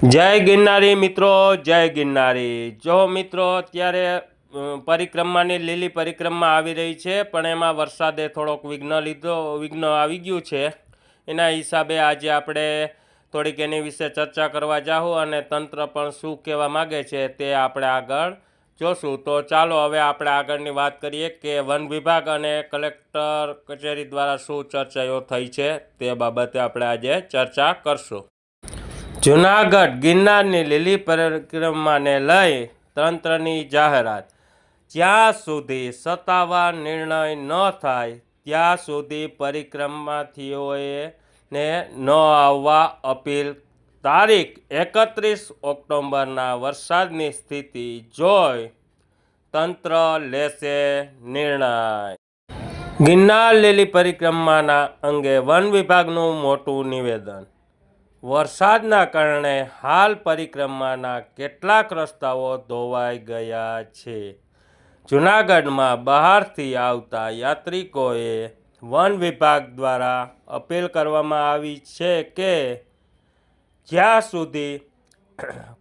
જય ગિરનારી મિત્રો, જય ગિરનારી. જો મિત્રો, અત્યારે પરિક્રમાની લીલી પરિક્રમા આવી રહી છે, પણ એમાં વરસાદે થોડોક વિઘ્ન લીધો, વિઘ્ન આવી ગયું છે. એના હિસાબે આજે આપણે થોડીક એની વિશે ચર્ચા કરવા જાઉં અને તંત્ર પણ શું કહેવા માગે છે તે આપણે આગળ જોશું. તો ચાલો હવે આપણે આગળની વાત કરીએ કે વન વિભાગ અને કલેક્ટર કચેરી દ્વારા શું ચર્ચાઓ થઈ છે તે બાબતે આપણે આજે ચર્ચા કરશું. જુનાગઢ ગિરનારની લીલી પરિક્રમાને લઈ તંત્રની જાહેરાત. જ્યાં સુધી સત્તાવાર નિર્ણય ન થાય, ત્યાં સુધી પરિક્રમાથીઓએ ને ન આવવા અપીલ. તારીખ એકત્રીસ ઓક્ટોબરના વરસાદની સ્થિતિ જોઈ તંત્ર લેશે નિર્ણય. ગિરનાર લીલી પરિક્રમાના અંગે વન વિભાગનું મોટું નિવેદન. વરસાદના કારણે હાલ પરિક્રમાના કેટલાક રસ્તાઓ ધોવાઈ ગયા છે. જૂનાગઢમાં બહારથી આવતા યાત્રિકોએ વન વિભાગ દ્વારા અપીલ કરવામાં આવી છે કે જ્યાં સુધી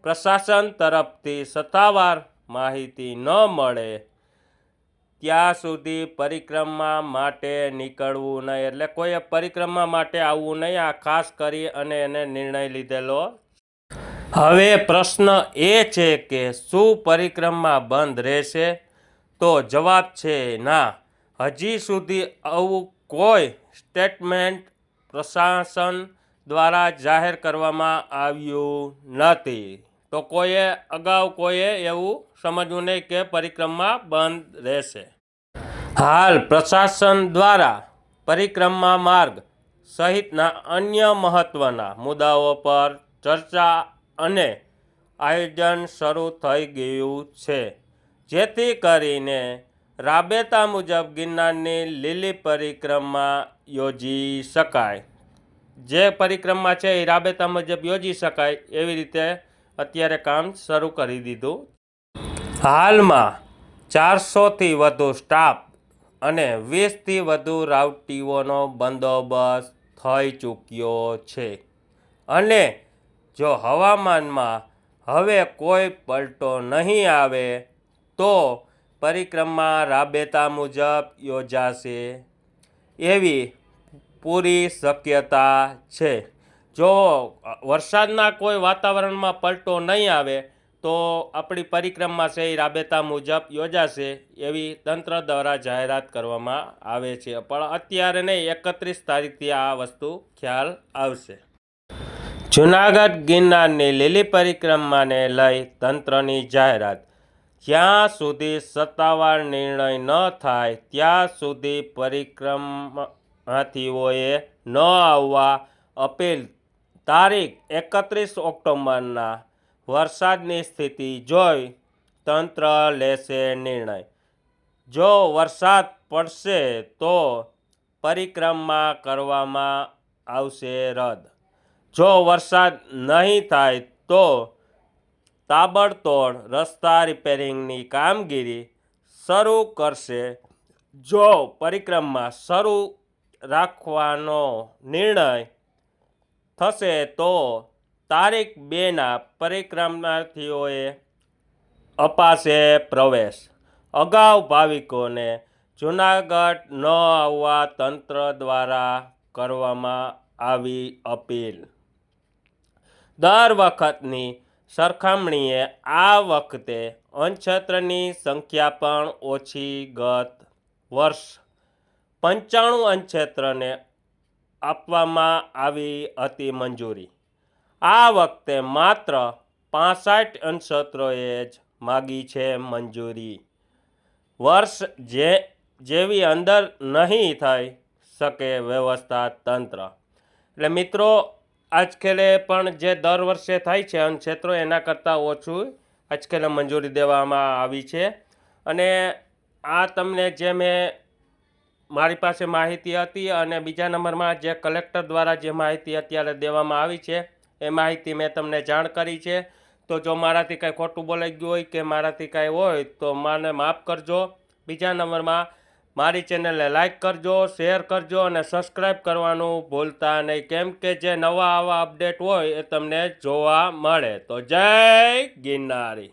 પ્રશાસન તરફથી સત્તાવાર માહિતી ન મળે ત્યાં સુધી પરિક્રમા માટે નીકળવું નહીં. એટલે કોઈએ પરિક્રમા માટે આવવું નહીં. આ ખાસ કરી અને એને નિર્ણય લીધેલો. હવે પ્રશ્ન એ છે કે શું પરિક્રમા બંધ રહેશે? તો જવાબ છે ના. હજી સુધી આવું કોઈ સ્ટેટમેન્ટ પ્રશાસન દ્વારા જાહેર કરવામાં આવ્યું નથી. તો કોઈએ અગાઉ કોઈએ એવું સમજવું નહીં કે પરિક્રમા બંધ રહેશે. હાલ પ્રશાસન દ્વારા પરિક્રમા માર્ગ સહિતના અન્ય મહત્ત્વના મુદ્દાઓ પર ચર્ચા અને આયોજન શરૂ થઈ ગયું છે. જેથી કરીને રાબેતા મુજબ ગિરનારની લીલી પરિક્રમા યોજી શકાય. જે પરિક્રમા છે એ રાબેતા મુજબ યોજી શકાય એવી રીતે અત્યારે કામ શરૂ કરી દીધું. હાલમાં ચારસોથી વધુ સ્ટાફ અને વીસથી વધુ રાઉટીઓનો બંદોબસ્ત થઈ ચૂક્યો છે. અને જો હવામાનમાં હવે કોઈ પલટો નહીં આવે, તો પરિક્રમા રાબેતા મુજબ યોજાશે એવી પૂરી શક્યતા છે. જો વરસાદના કોઈ વાતાવરણમાં પલટો નહીં આવે, તો આપણી પરિક્રમા છે એ રાબેતા મુજબ યોજાશે એવી તંત્ર દ્વારા જાહેરાત કરવામાં આવે છે. પણ અત્યારે નહીં, એકત્રીસ તારીખથી આ વસ્તુ ખ્યાલ આવશે. જૂનાગઢ ગિરનારની લીલી પરિક્રમાને લઈ તંત્રની જાહેરાત. જ્યાં સુધી સત્તાવાર નિર્ણય ન થાય, ત્યાં સુધી પરિક્રમાથીઓએ ન આવવા અપીલ તારીખ એકત્રીસ ઓક્ટોબરના વરસાદની સ્થિતિ જોઈ તંત્ર લેશે નિર્ણય. જો વરસાદ પડશે તો પરિક્રમા કરવામાં આવશે રદ. જો વરસાદ નહીં થાય તો તાબડતોડ રસ્તા રિપેરિંગની કામગીરી શરૂ કરશે. જો પરિક્રમા શરૂ રાખવાનો નિર્ણય થશે તો તારીખ બેના પરિક્રમાર્થીઓએ અપાશે પ્રવેશ. અગાઉ ભાવિકોને જૂનાગઢ ન આવવા તંત્ર દ્વારા કરવામાં આવી અપીલ. દર વખતની સરખામણીએ આ વખતે અંશછત્રની સંખ્યા પણ ઓછી ગત વર્ષ. પંચાણું અંશછત્રને આપવામાં આવી હતી મંજૂરી. આ વખતે માત્ર પાસઠ અંશછત્રોએ જ માગી છે મંજૂરી. વર્ષ જે, જેવી અંદર નહીં થઈ શકે વ્યવસ્થા તંત્ર. એટલે મિત્રો, આજકેલે પણ જે દર વર્ષે થાય છે અન્નક્ષેત્રો એના કરતાં ઓછું આજકેલે મંજૂરી દેવામાં આવી છે. અને આ તમને જે મેં મારી પાસે માહિતી હતી અને બીજા નંબરમાં જે કલેક્ટર દ્વારા જે માહિતી અત્યારે દેવામાં આવી છે, એ માહિતી મેં તમને જાણ કરી છે. તો જો મારાથી કાંઈ ખોટું બોલાઈ ગયું હોય કે મારાથી કાંઈ હોય, તો મને માફ કરજો. બીજા નંબરમાં મારી ચેનલને લાઇક કરજો, શેર કરજો અને સબસ્ક્રાઈબ કરવાનું ભૂલતા નહીં. કેમ કે જે નવા આવા અપડેટ હોય, એ તમને જોવા મળે. તો જય ગિરનારી!